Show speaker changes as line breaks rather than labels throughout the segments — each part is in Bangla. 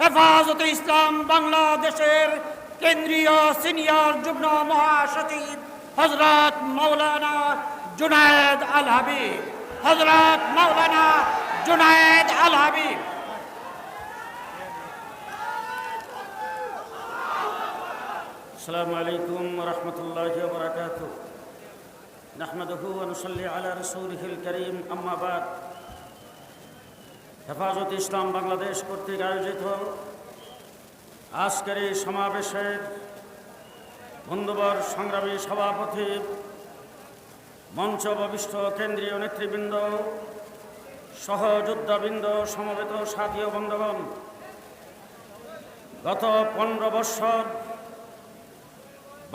হেফাজতে ইসলাম বাংলাদেশের কেন্দ্রীয় সিনিয়র যুগ্ম মহাসচিব হজরত মৌলানা জুনায়েদ আল হাবিব। হজরত মৌলানা জুনায়েদ আল হাবিব।
আসসালামু আলাইকুম রহমতুল্লাহ বরাকাতুহ। نحمده ونصلي على رسوله الكريم أما بعد হেফাজত ইসলাম বাংলাদেশ কর্তৃক আয়োজিত আজকের এই সমাবেশের বন্ধুবর সংগ্রামী সভাপতি মঞ্চ ববিষ্ঠ কেন্দ্রীয় নেতৃবৃন্দ সহযোদ্ধাবৃন্দ সমবেত সাথী ও বন্ধুগণ গত পনেরো বৎসর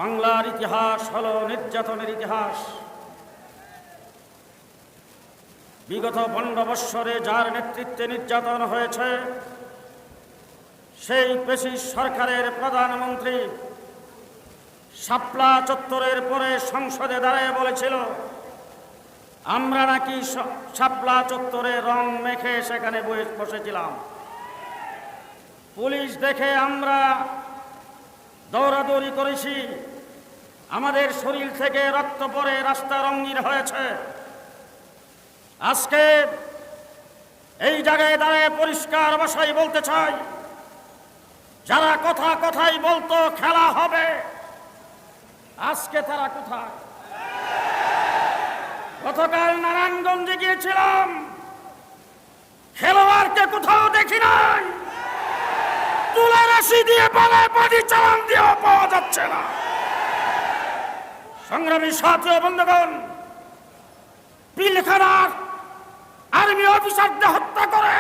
বাংলার ইতিহাস হল নির্যাতনের ইতিহাস বিগত পনেরো বৎসরে যার নেতৃত্বে নির্যাতন হয়েছে, সেই পেশি সরকারের প্রধানমন্ত্রী শাপলা চত্বরের পরে সংসদে দাঁড়িয়ে বলেছিল, আমরা নাকি শাপলা চত্বরে রং মেখে সেখানে বসে- বসেছিলাম। পুলিশ দেখে আমরা দৌড়াদৌড়ি করেছি। আমাদের শরীর থেকে রক্ত পরে রাস্তা রঙিন হয়েছে। আজকে এই জায়গায় দাঁড়িয়ে পরিষ্কার ভাষায় বলতে চাই, যারা কথা কথাই বলতো খেলা হবে, আজকে তারা কোথায়? গতকাল নারায়ণগঞ্জে গিয়েছিলাম, খেলোয়াড়কে কোথাও দেখি নাই। তুলা রাশি দিয়ে বলে বাড়ি চালান দিয়েও পাওয়া যাচ্ছে না। সংগ্রামী সাথী বন্ধুগণ পিলখানার আর্মি অফিসারদের হত্যা করে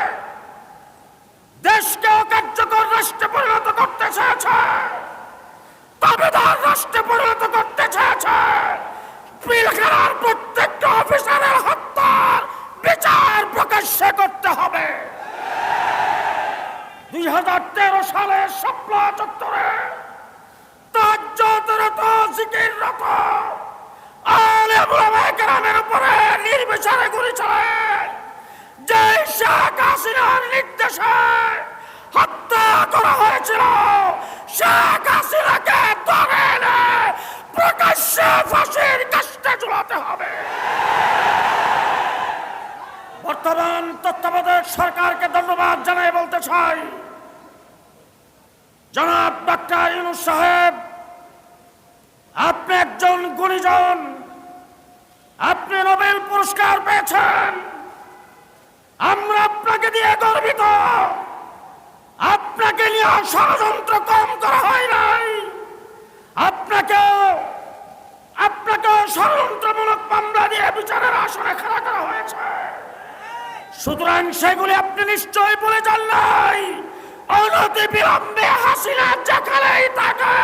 দেশকে কার্যকর রাষ্ট্রে পরিণত করতে চেয়েছে। দাবিদার রাষ্ট্রে পরিণত করতে চেয়েছে। পিলখানার প্রত্যেকটা অফিসারের হত্যার বিচার প্রকাশ্যে করতে হবে। দুই হাজার তেরো সালে শাপলা চত্বরে তাজ্জাতরত জিকিররত নির্দেশে হত্যা করা হয়েছিল। শেখ হাসিনাকে ধরে এনে প্রকাশ্যে ফাঁসির কাষ্টে ঝুলাতে হবে। বর্তমান তত্ত্বাবধায়ক সরকারকে ধন্যবাদ জানাই বলতে চাই। জনাব ডক্টর ইউনুস সাহেব, আপনি একজন গুণীজন। আপনি নোবেল পুরস্কার পেয়েছেন। আমরা আপনাকে দিয়ে গর্বিত। আপনাকে নিয়ে ষড়যন্ত্র কম করা হয় নাই। আপনাকে আপনাকে ষড়যন্ত্রমূলক মামলা দিয়ে বিচারের আসনে খেলা করা হয়েছে। সুতরাং সেগুলি আপনি নিশ্চয়ই বলে যান নাই। অনতি বিলম্বে হাসিনা যেখানেই থাকে,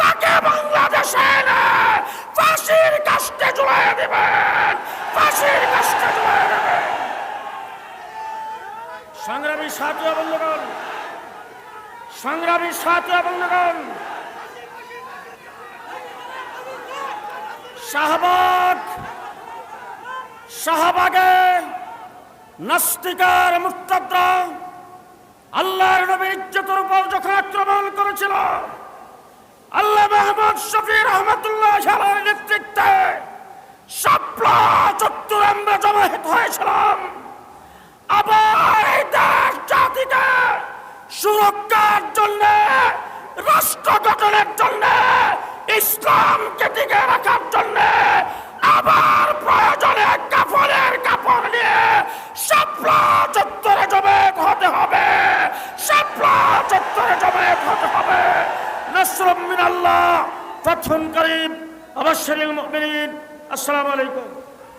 তাকে বাংলাদেশে ফাঁসির কাষ্টে জুড়ে দেবেন। ফাঁসির কাষ্টে জুড়ে দেবেন সংগ্রামী সাথী বন্ধুগণ, সংগ্রামী সাথী বন্ধুগণ, শাহবাগ, শাহবাগে নাস্তিকার মুক্তাদ্রা আল্লাহর নবীর ইজ্জতের উপর যখন আক্রমণ করেছিল, আল্লাহ মাহমুদ শফি রহমতুল্লাহ সালের নেতৃত্বে শাপলা চত্বর আমরা জমাহিত হয়েছিলাম। আবার এই দেশ জাতিকে সুরক্ষার জন্য রাষ্ট্র গঠনের জন্য, ইসলামকে টিকে রাখার জন্য, আবার প্রয়োজনে কাপড়ের কাপড় নিয়ে শাপলা চত্বরে জমেত হতে হবে শাপলা চত্বরে জমেত হতে হবে। নসরুম মিনাল্লাহ ফাতহুন করিম আবাশশিরিল মুমিনিন, আসসালামু আলাইকুম।